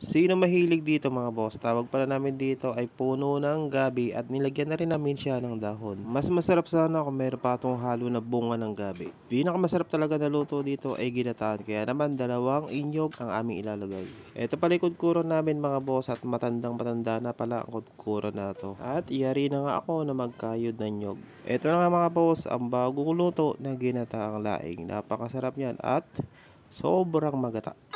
Sino mahilig dito mga boss? Tawag pala namin dito ay puno ng gabi at nilagyan na rin namin siya ng dahon. Mas masarap sana kung meron pa itong halo na bunga ng gabi. Pinakamasarap talaga na luto dito ay ginataan kaya naman dalawang inyog ang aming ilalagay. Ito pala yung kudkuro namin mga boss at matandang matanda na pala ang kudkuro na to. At iyari na nga ako na magkayod ng nyog. Ito na nga mga boss ang bagong luto na ginataang laing. Napakasarap yan at sobrang magata.